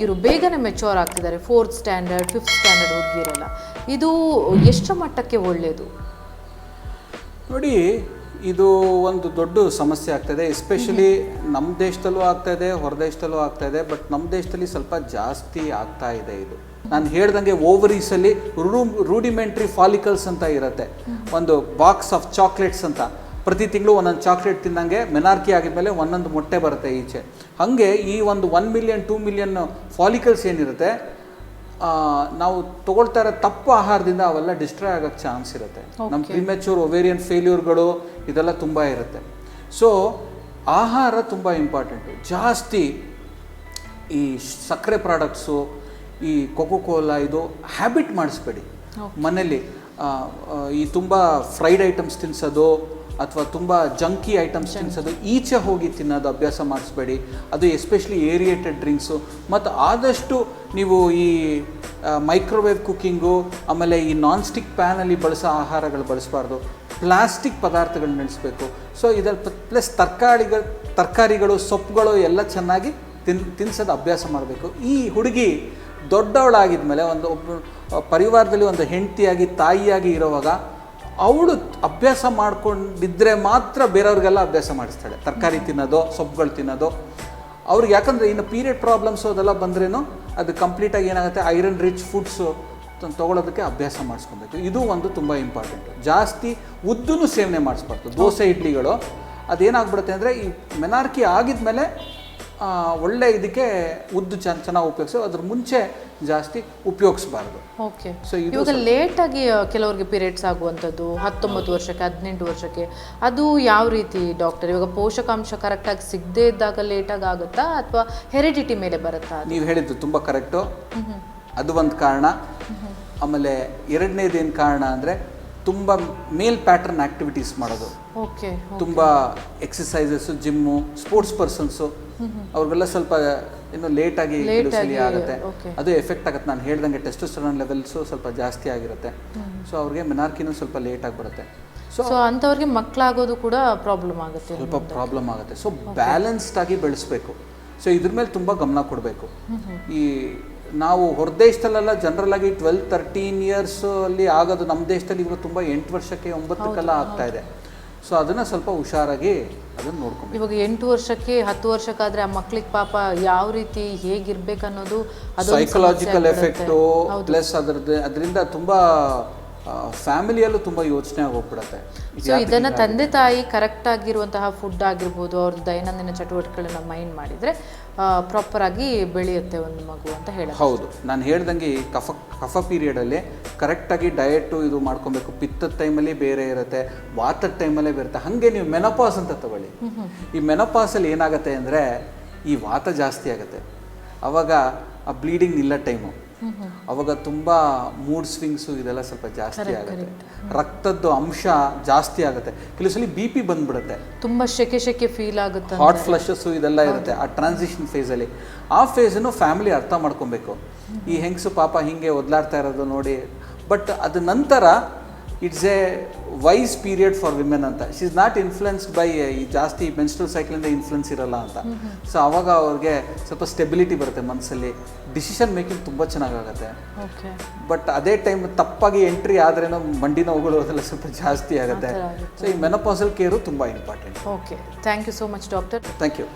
ಹುಡುಗಿರು ಬೇಗನೆ ಮೆಚೋರ್ ಆಗ್ತಿದ್ದಾರೆ. ಫೋರ್ತ್ ಸ್ಟ್ಯಾಂಡರ್ಡ್ ಫಿಫ್ತ್ ಸ್ಟ್ಯಾಂಡರ್ಡ್ ಹುಡುಗಿರೆಲ್ಲ ಇದು ಎಷ್ಟು ಮಟ್ಟಕ್ಕೆ ಒಳ್ಳೆಯದು ನೋಡಿ ಇದು ಒಂದು ದೊಡ್ಡ ಸಮಸ್ಯೆ ಆಗ್ತಾಯಿದೆ ಎಸ್ಪೆಷಲಿ ನಮ್ಮ ದೇಶದಲ್ಲೂ ಆಗ್ತಾ ಇದೆ ಹೊರ ದೇಶದಲ್ಲೂ ಆಗ್ತಾ ಇದೆ ಬಟ್ ನಮ್ಮ ದೇಶದಲ್ಲಿ ಸ್ವಲ್ಪ ಜಾಸ್ತಿ ಆಗ್ತಾ ಇದೆ ಇದು. ನಾನು ಹೇಳ್ದಂಗೆ ಓವರೀಸಲ್ಲಿ ರೂ ರೂಡಿಮೆಂಟ್ರಿ ಫಾಲಿಕಲ್ಸ್ ಅಂತ ಇರುತ್ತೆ. ಒಂದು ಬಾಕ್ಸ್ ಆಫ್ ಚಾಕ್ಲೇಟ್ಸ್ ಅಂತ. ಪ್ರತಿ ತಿಂಗಳು ಒಂದೊಂದು ಚಾಕ್ಲೇಟ್ ತಿಂದಂಗೆ ಮೆನಾರ್ಕಿ ಆಗಿದ್ಮೇಲೆ ಒಂದೊಂದು ಮೊಟ್ಟೆ ಬರುತ್ತೆ ಈಚೆ. ಹಾಗೆ ಈ ಒಂದು one million two million follicles ಏನಿರುತ್ತೆ ನಾವು ತಗೊಳ್ತಾ ಇರೋ ತಪ್ಪು ಆಹಾರದಿಂದ ಅವೆಲ್ಲ ಡಿಸ್ಟ್ರಾಯ್ ಆಗೋಕ್ಕೆ ಚಾನ್ಸ್ ಇರುತ್ತೆ. ನಮ್ಮ ಪ್ರಿಮೆಚೂರ್ ಒವೇರಿಯನ್ ಫೇಲ್ಯೂರ್ಗಳು ಇದೆಲ್ಲ ತುಂಬ ಇರುತ್ತೆ. ಸೊ ಆಹಾರ ತುಂಬ ಇಂಪಾರ್ಟೆಂಟು ಜಾಸ್ತಿ ಈ ಸಕ್ಕರೆ ಪ್ರಾಡಕ್ಟ್ಸು ಈ ಕೊಕೋ ಕೋಲಾ ಇದು ಹ್ಯಾಬಿಟ್ ಮಾಡಿಸ್ಬೇಡಿ. ಮನೇಲಿ ಈ ತುಂಬ ಫ್ರೈಡ್ ಐಟಮ್ಸ್ ತಿನ್ಸೋದು ಅಥವಾ ತುಂಬ ಜಂಕಿ ಐಟಮ್ಸ್ ತಿನ್ನಿಸೋದು ಈಚೆ ಹೋಗಿ ತಿನ್ನೋದು ಅಭ್ಯಾಸ ಮಾಡಿಸ್ಬೇಡಿ. ಅದು ಎಸ್ಪೆಷಲಿ ಏರಿಯೇಟೆಡ್ ಡ್ರಿಂಕ್ಸು ಮತ್ತು ಆದಷ್ಟು ನೀವು ಈ ಮೈಕ್ರೋವೇವ್ ಕುಕ್ಕಿಂಗು ಆಮೇಲೆ ಈ ನಾನ್ ಸ್ಟಿಕ್ ಪ್ಯಾನಲ್ಲಿ ಬಳಸೋ ಆಹಾರಗಳು ಬಳಸಬಾರ್ದು. ಪ್ಲಾಸ್ಟಿಕ್ ಪದಾರ್ಥಗಳನ್ನ ನೆನೆಸ್ಬೇಕು ಸೊ ಇದರಲ್ಲಿ ಪ್ಲಸ್ ತರಕಾರಿಗಳು ತರಕಾರಿಗಳು ಸೊಪ್ಪುಗಳು ಎಲ್ಲ ಚೆನ್ನಾಗಿ ತಿನ್ ತಿನ್ಸೋದು ಅಭ್ಯಾಸ ಮಾಡಬೇಕು. ಈ ಹುಡುಗಿ ದೊಡ್ಡವಳಾಗಿದ್ಮೇಲೆ ಒಂದು ಒಬ್ಬ ಪರಿವಾರದಲ್ಲಿ ಒಂದು ಹೆಂಡತಿಯಾಗಿ ತಾಯಿಯಾಗಿ ಇರೋವಾಗ ಅವಳು ಅಭ್ಯಾಸ ಮಾಡ್ಕೊಂಡಿದ್ರೆ ಮಾತ್ರ ಬೇರೆಯವ್ರಿಗೆಲ್ಲ ಅಭ್ಯಾಸ ಮಾಡಿಸ್ತಾಳೆ. ತರಕಾರಿ ತಿನ್ನೋದು, ಸೊಪ್ಪುಗಳು ತಿನ್ನೋದು. ಅವ್ರಿಗೆ ಯಾಕಂದರೆ ಇನ್ನು ಪೀರಿಯಡ್ ಪ್ರಾಬ್ಲಮ್ಸು ಅದೆಲ್ಲ ಬಂದ್ರೇನು ಅದು ಕಂಪ್ಲೀಟಾಗಿ ಏನಾಗುತ್ತೆ? ಐರನ್ ರಿಚ್ ಫುಡ್ಸು ತೊಗೊಳೋದಕ್ಕೆ ಅಭ್ಯಾಸ ಮಾಡಿಸ್ಕೊಬೇಕು ಇದು ಒಂದು ತುಂಬ ಇಂಪಾರ್ಟೆಂಟು ಜಾಸ್ತಿ ಉದ್ದೂ ಸೇವನೆ ಮಾಡಿಸ್ಬಾರ್ದು. ದೋಸೆ, ಇಡ್ಲಿಗಳು. ಅದೇನಾಗ್ಬಿಡುತ್ತೆ ಅಂದರೆ ಈ ಮೆನಾರ್ಕಿ ಆಗಿದ್ಮೇಲೆ ಒಳ್ಳೆ ಇದಕ್ಕೆ ಉದ್ದು ಚೆನ್ನ ಚೆನ್ನಾಗಿ ಉಪಯೋಗಿಸೋ. ಅದ್ರ ಮುಂಚೆ ಜಾಸ್ತಿ ಉಪಯೋಗಿಸಬಾರ್ದು. ಓಕೆ ಸೊ ಇವಾಗ ಲೇಟಾಗಿ ಕೆಲವರಿಗೆ ಪೀರಿಯಡ್ಸ್ ಆಗುವಂಥದ್ದು ಹತ್ತೊಂಬತ್ತು ವರ್ಷಕ್ಕೆ ಹದಿನೆಂಟು ವರ್ಷಕ್ಕೆ ಅದು ಯಾವ ರೀತಿ ಡಾಕ್ಟರ್ ಇವಾಗ ಪೋಷಕಾಂಶ ಕರೆಕ್ಟಾಗಿ ಸಿಗದೇ ಇದ್ದಾಗ ಲೇಟಾಗಿ ಆಗುತ್ತಾ? ಅಥವಾ ಹೆರಿಡಿಟಿ ಮೇಲೆ ಬರುತ್ತಾ ನೀವು ಹೇಳಿದ್ದು ತುಂಬ ಕರೆಕ್ಟು ಅದು ಒಂದು ಕಾರಣ. ಆಮೇಲೆ ಎರಡನೇದೇನು ಕಾರಣ ಅಂದರೆ ತುಂಬ ಮೇಲ್ ಪ್ಯಾಟರ್ನ್ ಆ್ಯಕ್ಟಿವಿಟೀಸ್ ಮಾಡೋದು. ಓಕೆ ತುಂಬ ಎಕ್ಸಸೈಸಸ್ಸು ಜಿಮ್ಮು ಸ್ಪೋರ್ಟ್ಸ್ ಪರ್ಸನ್ಸು ಅವ್ರಿಗೆಲ್ಲ ಸ್ವಲ್ಪ ಇನ್ನು ಲೇಟಾಗಿ ಆಗಿ ಆಗುತ್ತೆ. ಅದು ಎಫೆಕ್ಟ್ ಆಗುತ್ತೆ. ನಾನು ಹೇಳ್ದಂಗೆ ಟೆಸ್ಟೋಸ್ಟೆರಾನ್ ಲೆವೆಲ್ಸು ಸ್ವಲ್ಪ ಜಾಸ್ತಿ ಆಗಿರುತ್ತೆ. ಸೊ ಅವ್ರಿಗೆ ಮೆನಾರ್ಕಿನೂ ಸ್ವಲ್ಪ ಲೇಟಾಗಿ ಬರುತ್ತೆ. ಸೊ ಸೊ ಅಂಥವ್ರಿಗೆ ಮಕ್ಕಳಾಗೋದು ಕೂಡ ಪ್ರಾಬ್ಲಮ್ ಆಗುತ್ತೆ ಸ್ವಲ್ಪ ಪ್ರಾಬ್ಲಮ್ ಆಗುತ್ತೆ. ಸೊ ಬ್ಯಾಲೆನ್ಸ್ಡ್ ಆಗಿ ಬೆಳೆಸ್ಬೇಕು. ಸೊ ಇದ್ರ ಮೇಲೆ ತುಂಬ ಗಮನ ಕೊಡಬೇಕು. ಈ ನಾವು ಹೊರ ದೇಶದಲ್ಲೆಲ್ಲ ಜನರಲ್ ಆಗಿ ಟ್ವೆಲ್ ತರ್ಟೀನ್ ಇಯರ್ಸ್ ಅಲ್ಲಿ ಆಗೋದು ನಮ್ಮ ದೇಶದಲ್ಲಿ ಇವಾಗ ತುಂಬ ಎಂಟು ವರ್ಷಕ್ಕೆ ಒಂಬತ್ತಕ್ಕೆಲ್ಲ ಆಗ್ತಾ ಇದೆ. ಸೊ ಅದನ್ನು ಸ್ವಲ್ಪ ಹುಷಾರಾಗಿ ಅದನ್ನ ನೋಡ್ಕೊಂಡು ಇವಾಗ ಎಂಟು ವರ್ಷಕ್ಕೆ ಹತ್ತು ವರ್ಷಕ್ಕಾದ್ರೆ ಆ ಮಕ್ಳಿಗೆ ಪಾಪ ಯಾವ ರೀತಿ ಹೇಗಿರ್ಬೇಕು ಅನ್ನೋದು ಅದೊಂದು ಸೈಕಲಾಜಿಕಲ್ ಎಫೆಕ್ಟು ಪ್ಲಸ್ ಅದರದ್ದು ಅದರಿಂದ ತುಂಬ ಫ್ಯಾಮಿಲಿಯಲ್ಲೂ ತುಂಬ ಯೋಚನೆ ಆಗೋಗ್ಬಿಡತ್ತೆ. ಸೊ ಇದನ್ನ ತಂದೆ ತಾಯಿ ಕರೆಕ್ಟ್ ಆಗಿರುವಂತಹ ಫುಡ್ ಆಗಿರ್ಬೋದು ಅವ್ರ ದೈನಂದಿನ ಚಟುವಟಿಕೆಗಳನ್ನ ಮೈಂಡ್ ಮಾಡಿದ್ರೆ ಪ್ರಾಪರ್ ಆಗಿ ಬೆಳೆಯುತ್ತೆ ಒಂದು ಮಗು ಅಂತ ಹೇಳಿ ಹೌದು. ನಾನು ಹೇಳ್ದಂಗೆ ಈ ಕಫ ಕಫ ಪೀರಿಯಡಲ್ಲಿ ಕರೆಕ್ಟಾಗಿ ಡಯಟು ಇದು ಮಾಡ್ಕೊಬೇಕು. ಪಿತ್ತದ ಟೈಮಲ್ಲಿ ಬೇರೆ ಇರುತ್ತೆ ವಾತದ ಟೈಮಲ್ಲೇ ಬೇರುತ್ತೆ ಹಾಗೆ ನೀವು ಮೆನಪಾಸ್ ಅಂತ ತಗೊಳ್ಳಿ. ಈ ಮೆನಪಾಸಲ್ಲಿ ಏನಾಗುತ್ತೆ ಅಂದರೆ ಈ ವಾತ ಜಾಸ್ತಿ ಆಗುತ್ತೆ. ಅವಾಗ ಆ ಬ್ಲೀಡಿಂಗ್ ಇಲ್ಲ ಟೈಮು ಅವಾಗ ತುಂಬ ಮೂಡ್ ಸ್ವಿಂಗ್ಸು ಇದೆಲ್ಲ ಸ್ವಲ್ಪ ಜಾಸ್ತಿ ಆಗುತ್ತೆ. ರಕ್ತದ್ದು ಅಂಶ ಜಾಸ್ತಿ ಆಗುತ್ತೆ. ಕೆಲವು ಸಲ ಬಿ ಪಿ ಬಂದ್ಬಿಡುತ್ತೆ. ತುಂಬಾ ಶೆಕೆ ಶೆಕೆ ಫೀಲ್ ಆಗುತ್ತೆ ಹಾಟ್ ಫ್ಲಶಸ್ಸು ಇದೆಲ್ಲ ಇರುತ್ತೆ ಆ ಟ್ರಾನ್ಸಿಷನ್ ಫೇಸಲ್ಲಿ ಆ ಫೇಸನ್ನು ಫ್ಯಾಮಿಲಿ ಅರ್ಥ ಮಾಡ್ಕೊಬೇಕು. ಈ ಹೆಂಗಸು ಪಾಪ ಹಿಂಗೆ ಒದ್ಲಾಡ್ತಾ ಇರೋದು ನೋಡಿ. ಬಟ್ ಅದ ನಂತರ it's a wise period for women ಅಂತ. She is not influenced by ಈ ಜಾಸ್ತಿ ಮೆನ್ಸ್ಟ್ರಲ್ ಸೈಕಲಿಂದ ಇನ್ಫ್ಲುಯೆನ್ಸ್ ಇರಲ್ಲ ಅಂತ. ಸೊ ಅವಾಗ ಅವ್ರಿಗೆ ಸ್ವಲ್ಪ ಸ್ಟೆಬಿಲಿಟಿ ಬರುತ್ತೆ ಮನಸ್ಸಲ್ಲಿ ಡಿಸಿಷನ್ ಮೇಕಿಂಗ್ ತುಂಬ ಚೆನ್ನಾಗಾಗುತ್ತೆ. ಓಕೆ ಬಟ್ ಅದೇ ಟೈಮ್ ತಪ್ಪಾಗಿ ಎಂಟ್ರಿ ಆದ್ರೇನೋ ಮಂಡಿ ನೋವುಗಳು ಅದೆಲ್ಲ ಸ್ವಲ್ಪ ಜಾಸ್ತಿ ಆಗುತ್ತೆ. ಸೊ ಈ ಮೆನಪಾಸಲ್ ಕೇರು ತುಂಬ important okay thank you so much doctor thank you